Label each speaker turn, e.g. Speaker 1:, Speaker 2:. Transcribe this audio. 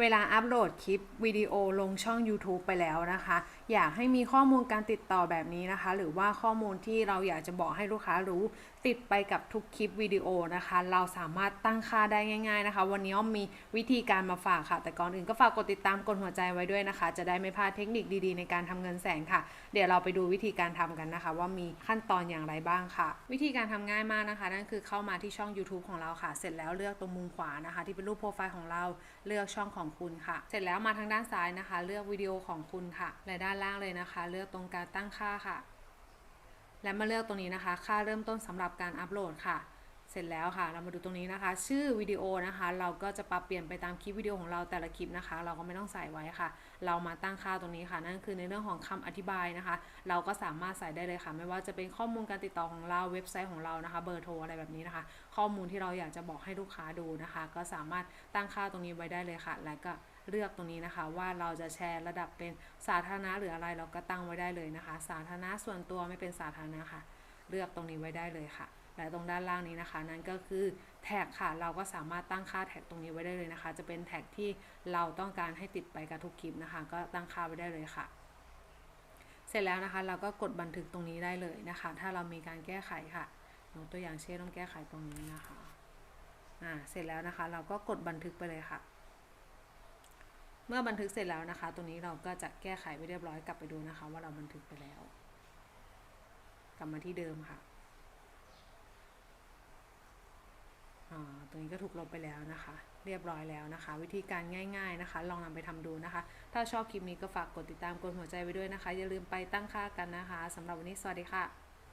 Speaker 1: เวลาอัปโหลดคลิปวิดีโอลงช่อง YouTube ไปแล้วนะคะ อยากให้มีข้อมูลการติดต่อแบบนี้นะคะ หรือว่าข้อมูลที่เราอยากจะบอกให้ลูกค้ารู้ ติดไปกับทุกคลิปวิดีโอนะคะ เราสามารถตั้งค่าได้ง่าย ๆนะคะ วันนี้อ้อมมีวิธีการมาฝากค่ะ แต่ก่อนอื่นก็ฝากกดติดตามกดหัวใจไว้ด้วยนะคะ จะได้ไม่พลาดเทคนิคดีๆ ในการทำเงินแสนค่ะ เดี๋ยวเราไปดูวิธีการทำกันนะคะ ว่ามีขั้นตอนอย่างไรบ้างค่ะ วิธีการทำง่ายมากนะคะ นั่นคือเข้ามาที่ช่อง YouTube ของเราค่ะ เสร็จแล้วเลือกตรงมุมขวานะคะ ที่เป็นรูปโปรไฟล์ของเราเลือกช่องของคุณค่ะ เสร็จแล้วมาทางด้านซ้ายนะคะ เลือกวิดีโอของคุณค่ะ และด้านล่างเลยนะคะ เลือกตรงการตั้งค่าค่ะ และมาเลือกตรงนี้นะคะ ค่าเริ่มต้นสำหรับการอัปโหลดค่ะ เสร็จแล้วค่ะ เรามาดูตรงนี้นะคะ ชื่อวิดีโอนะคะ เราก็จะปรับเปลี่ยนไปตามคลิปวิดีโอของเราแต่ละคลิปนะคะ เราก็ไม่ต้องใส่ไว้ค่ะ เรามาตั้งค่าตรงนี้ค่ะ นั่นคือในเรื่องของคำอธิบายนะคะ เราก็สามารถใส่ได้เลยค่ะ ไม่ว่าจะเป็นข้อมูลการติดต่อของเราเว็บไซต์ของเรานะคะ เบอร์โทรอะไรแบบนี้นะคะ ข้อมูลที่เราอยากจะบอกให้ลูกค้าดูนะคะ ก็สามารถตั้งค่าตรงนี้ไว้ได้เลยค่ะ และก็เลือกตรงนี้นะคะว่าเราจะแชร์ระดับเป็นสาธารณะหรืออะไรเราก็ตั้งไว้ได้เลยนะคะ สาธารณะส่วนตัวไม่เป็นสาธารณะค่ะ เลือกตรงนี้ไว้ได้เลยค่ะ และตรงด้านล่างนี้นะคะ นั่นก็คือแท็กค่ะ เราก็สามารถตั้งค่าแท็กตรงนี้ไว้ได้เลยนะคะ จะเป็นแท็กที่เราต้องการให้ติดไปกับทุกคลิปนะคะ ก็ตั้งค่าไว้ได้เลยค่ะ เสร็จแล้วนะคะ เราก็กดบันทึกตรงนี้ได้เลยนะคะ ถ้าเรามีการแก้ไขค่ะยกตัวอย่างเช่นต้องแก้ไขตรงนี้นะคะอ่าเสร็จแล้วนะคะ เราก็กดบันทึกไปเลยค่ะ เมื่อบันทึกเสร็จแล้วนะคะ ตรงนี้เราก็จะแก้ไขไปเรียบร้อยกลับไปดูนะคะ ว่าเราบันทึกไปแล้ว กลับมาที่เดิมค่ะ อ่า ตรงนี้ก็ถูกลบไปแล้วนะคะ เรียบร้อยแล้วนะคะ วิธีการง่ายๆนะคะ ลองนำไปทำดูนะคะ ถ้าชอบคลิปนี้ก็ฝากกดติดตามกดหัวใจไว้ด้วยนะคะ อย่าลืมไปตั้งค่ากันนะคะสำหรับวันนี้สวัสดีค่ะ